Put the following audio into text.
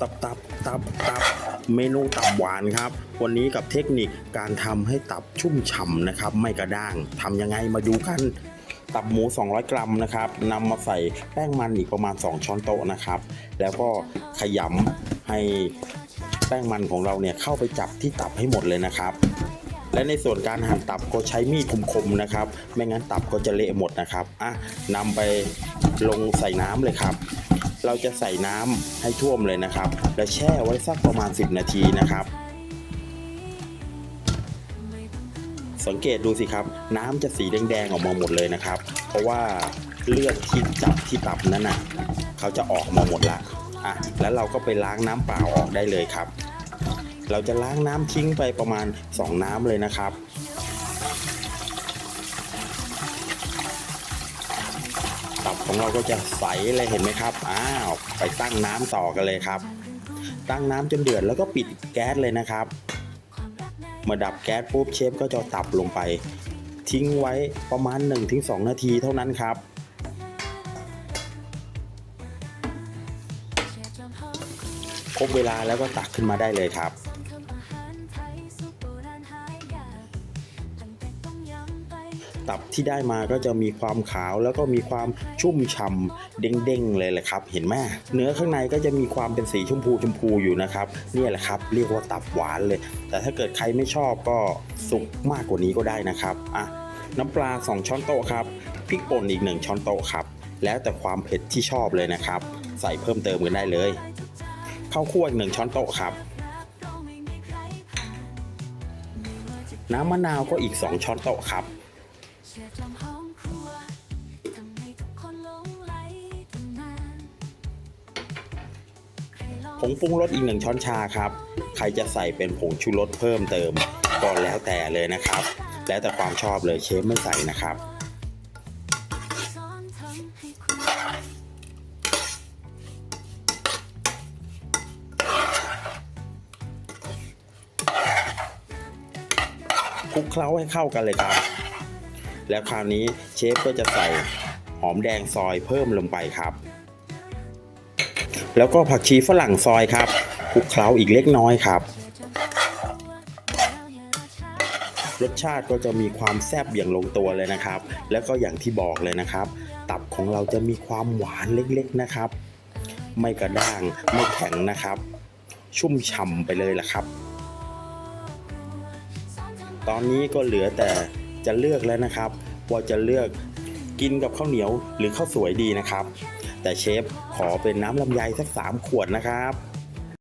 ตับตับตับตับเมนูตับหวานครับ วันนี้กับเทคนิคการทำให้ตับชุ่มฉ่ำนะครับ ไม่กระด้างทำยังไงมาดูกัน ตับหมู 200 กรัมนะครับนำมาใส่แป้งมันอีกประมาณ 2 ช้อนโต๊ะนะครับ แล้วก็ขยำให้แป้งมันของเราเนี่ยเข้าไปจับที่ตับให้หมดเลยนะครับ และในส่วนการหั่นตับก็ใช้มีดคมๆนะครับ ไม่งั้นตับก็จะเละหมดนะครับอะนำไปลงใส่น้ำเลยครับ เราจะใส่น้ำให้ท่วมเลยนะครับ และแช่ไว้สักประมาณ 10 นาทีนะครับ สังเกตดูสิครับ น้ำจะสีแดงๆออกมาหมดเลยนะครับ เพราะว่าเลือดที่จับที่ตับนั้นน่ะเขาจะออกมาหมดละอะแล้วเราก็ไปล้างน้ำเปล่าออกได้เลยครับ เราจะล้างน้ำทิ้งไปประมาณ 2 น้ำเลยนะครับ ตับ ของเราก็จะใสเลยเห็นไหมครับ อ้าว ไปตั้งน้ำต่อกันเลยครับ ตั้งน้ำจนเดือดแล้วก็ปิดแก๊สเลยนะครับ เมื่อดับแก๊สปุ๊บเชฟก็จะตับลงไป ทิ้งไว้ประมาณ 1-2 นาทีเท่านั้นครับครบเวลาแล้วก็ตักขึ้นมาได้เลยครับ ตับที่ได้มาก็จะมีความขาวแล้วก็มีความชุ่มฉ่ำเด้งๆเลยแหละครับ เห็นไหมเนื้อข้างในก็จะมีความเป็นสีชมพูชมพูอยู่นะครับเนี่แหละครับ เรียกว่าตับหวานเลย แต่ถ้าเกิดใครไม่ชอบก็สุกมากกว่านี้ก็ได้นะครับอะน้ำปลา 2 ช้อนโต๊ะครับพริกป่นอีก 1 ช้อนโต๊ะครับ แล้วแต่ความเผ็ดที่ชอบเลยนะครับ ใส่เพิ่มเติมกันได้เลยข้าวคั่วอีกหนึ่งช้อนโต๊ะครับ น้ำมะนาวก็อีก 2 ช้อนโต๊ะครับ ผงปรุงรสอีกหนึ่งช้อนชาครับ ใครจะใส่เป็นผงชูรสเพิ่มเติมก็แล้วแต่เลยนะครับ แล้วแต่ความชอบเลยเชฟไม่ใส่นะครับคลุกเคล้าให้เข้ากันเลยครับ แล้วคราวนี้เชฟก็จะใส่หอมแดงซอยเพิ่มลงไปครับ แล้วก็ผักชีฝรั่งซอยครับคลุกเคล้าอีกเล็กน้อยครับ รสชาติก็จะมีความแซ่บอย่างลงตัวเลยนะครับ แล้วก็อย่างที่บอกเลยนะครับ ตับของเราจะมีความหวานเล็กๆนะครับ ไม่กระด้างไม่แข็งนะครับ ชุ่มฉ่ำไปเลยล่ะครับ ตอนนี้ก็เหลือแต่ จะเลือกแล้วนะครับ ว่าจะเลือกกินกับข้าวเหนียวหรือข้าวสวยดีนะครับ แต่เชฟขอเป็นน้ำลำไยสัก 3 ขวดนะครับ